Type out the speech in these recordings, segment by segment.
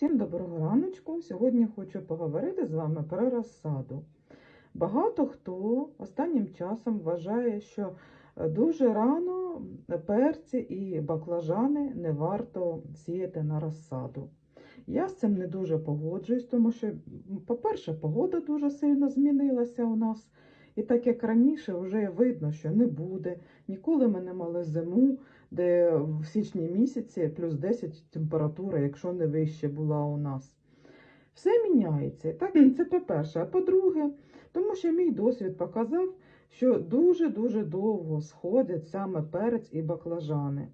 Всім доброго раночку. Сьогодні хочу поговорити з вами про розсаду. Багато хто останнім часом вважає, що е, дуже рано перці і баклажани не варто сіяти на розсаду. Я з цим не дуже погоджуюсь, тому що, по-перше, погода дуже сильно змінилася у нас. І так як раніше вже видно, що не буде. Ніколи ми не мали зиму, де в січні місяці плюс 10 температура, якщо не вище була у нас. Все міняється. Так, це по-перше. А по-друге, тому що мій досвід показав, що дуже-дуже довго сходять саме перець і баклажани.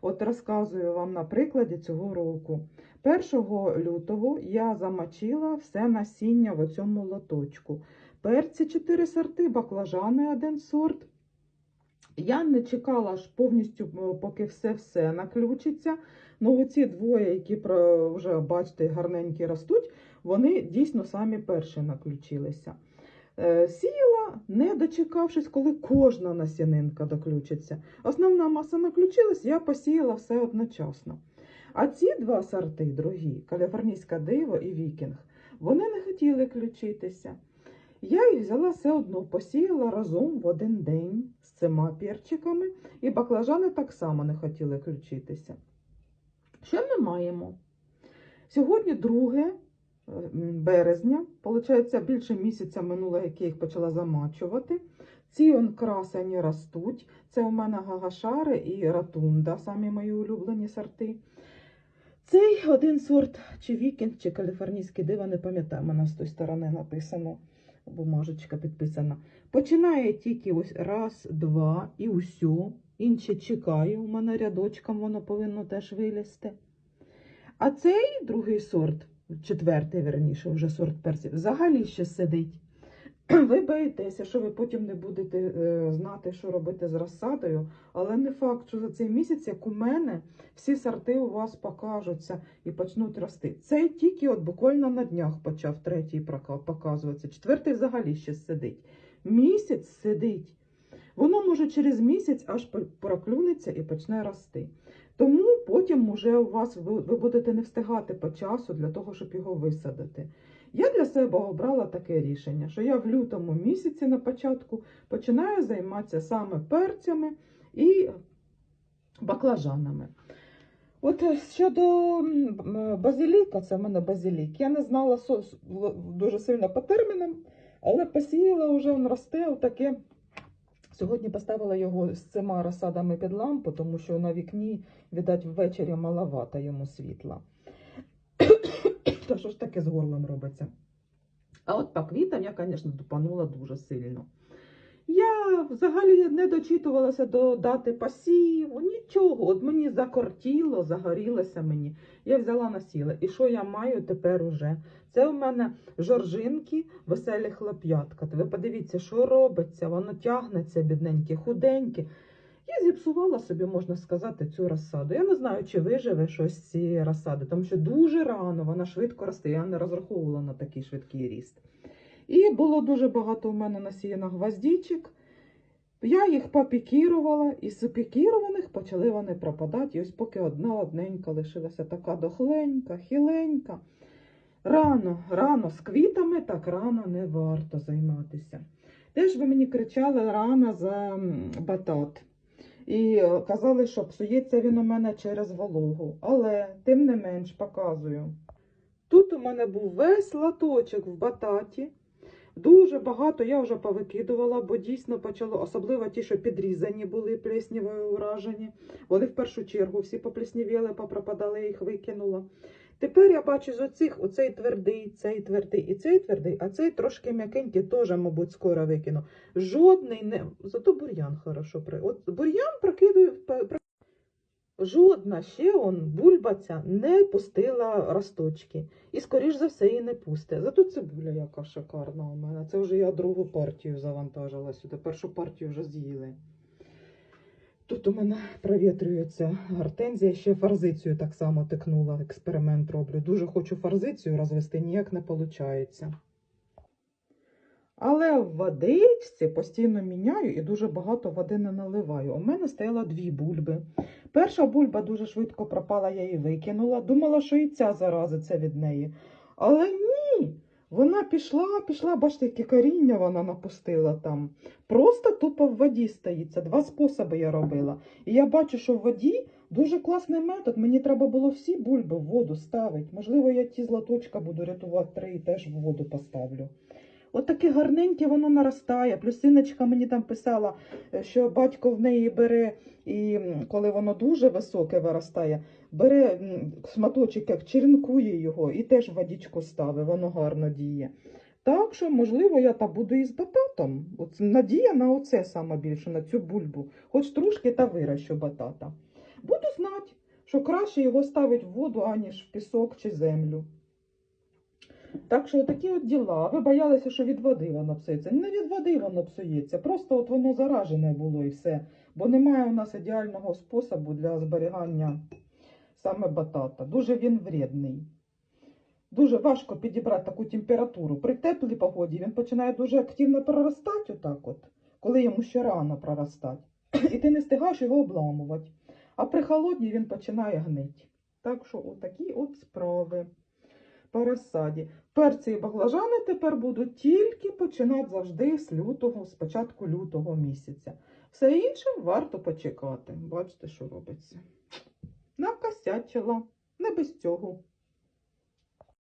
От розказую вам на прикладі цього року. 1 лютого я замочила все насіння в цьому лоточку. Перці 4 сорти, баклажани один сорт. Я не чекала аж повністю, е, поки все-все наключиться. Ну, оці двоє, які вже бачите, гарненькі ростуть, вони дійсно самі перші наключилися. Е, Сіяла, не дочекавшись, коли кожна насінинка доключиться. Основна маса наключилась, я посіяла все одночасно. А ці два сорти, другі, каліфорнійська диво і вікінг, вони не хотіли включитися. Я їх взяла все одно, посіяла разом в один день з цими перчиками, і баклажани так само не хотіли включитися. Що ми маємо? Сьогодні 2 е, м, березня, виходить, більше місяця минуло, як я їх почала замачувати. Ці красені ростуть. Це у мене гагашари і ратунда, самі мої улюблені сорти. Цей один сорт, чи вікінг, чи каліфорнійський дива, не пам'ятаю, мене з тої сторони написано, бумажечка підписана. Починає тільки ось раз, два і усьо. Інше чекаю, у мене рядочком воно повинно теж вилізти. А цей другий сорт, четвертий, верніше, вже сорт перців, взагалі ще сидить. Ви боїтеся, що ви потім не будете е, знати, що робити з розсадою, але не факт, що за цей місяць, як у мене, всі сорти у вас покажуться і почнуть рости. Цей тільки от буквально на днях почав третій показуватися. Четвертий взагалі ще сидить. Місяць сидить. Воно може через місяць аж проклюнеться і почне рости. Потім уже у вас ви, ви будете не встигати по часу для того, щоб його висадити. Я для себе обрала таке рішення, що я в лютому місяці на початку починаю займатися саме перцями і баклажанами. От е, щодо м, базиліка, це в мене базилік. Я не знала дуже сильно по термінам, але посіяла вже він росте отаке. Сьогодні поставила його з цими розсадами під лампу, тому що на вікні, видать, ввечері маловато йому світла. Та що ж таке з горлом робиться? А от по квітам я, звісно, дупанула дуже сильно. Я взагалі не дочитувалася до дати посіву, нічого. От мені закортіло, загорілося мені. Я взяла насіла. І що я маю тепер уже? Це у мене жоржинки, веселі хлоп'ятка. Ви подивіться, що робиться, воно тягнеться, бідненьке, худеньке. Я зіпсувала собі, можна сказати, цю розсаду. Я не знаю, чи виживе щось з цієї розсади, тому що дуже рано вона швидко росте. Я не розраховувала на такий швидкий ріст. І було дуже багато у мене насіяно гвоздічок. Я їх попікірувала, і з пікірованих почали вони пропадати. І ось поки одна одненька лишилася така дохленька, хиленька. Рано, рано з квітами так рано не варто займатися. Теж ви мені кричали рано за батат. І е, казали, що псується він у мене через вологу. Але тим не менш показую. Тут у мене був весь латочок в бататі. Дуже багато я вже повикидувала, бо дійсно почало, особливо ті, що підрізані були плеснівою уражені. Вони в першу чергу всі поплеснівіли, попропадали, їх викинула. Тепер я бачу з оцих оцей твердий, цей твердий і цей твердий, а цей трошки м'якенький, теж, мабуть, скоро викину. Жодний не. Зато бур'ян хорошо при. От бур'ян прокидую. Жодна ще он бульбаця не пустила росточки. І, скоріш за все, і не пусте. Зато цибуля яка шикарна у мене. Це вже я другу партію завантажила сюди. Першу партію вже з'їли. Тут у мене провітрюється гортензія, ще фарзицію так само тикнула, експеримент роблю. Дуже хочу фарзицію розвести, ніяк не виходить. Але в водичці постійно міняю і дуже багато води не наливаю. У мене стояло дві бульби. Перша бульба дуже швидко пропала, я її викинула. Думала, що і ця заразиться від неї. Але ні. Вона пішла, пішла, бачите, яке коріння вона напустила там. Просто тупо в воді стоїть. Це два способи я робила. І я бачу, що в воді дуже класний метод. Мені треба було всі бульби в воду ставити. Можливо, я ті златочка буду рятувати три і теж в воду поставлю. От гарненьке воно наростає. Плюс синочка мені там писала, е, що батько в неї бере, і коли воно дуже високе виростає, бере шматочок, як черенкує його і теж в водичку ставить, воно гарно діє. Так що, можливо, я та буду і з бататом. От надія на оце саме більше, на цю бульбу. Хоч трошки та вирощу батата. Буду знати, що краще його ставити в воду, аніж в пісок чи землю. Так що такі от діла. Ви боялися, що від води воно псується. Не від води воно псується, просто от воно заражене було і все. Бо немає у нас ідеального способу для зберігання саме батата. Дуже він вредний. Дуже важко підібрати таку температуру. При теплій погоді він починає дуже активно проростати, отак от, коли йому ще рано проростати. І ти не встигаєш його обламувати. А при холодній він починає гнити. Так що отакі от справи по розсаді. Перці і баклажани тепер будуть тільки починати завжди з лютого, з початку лютого місяця. Все інше варто почекати. Бачите, що робиться. Накосячила. Не без цього.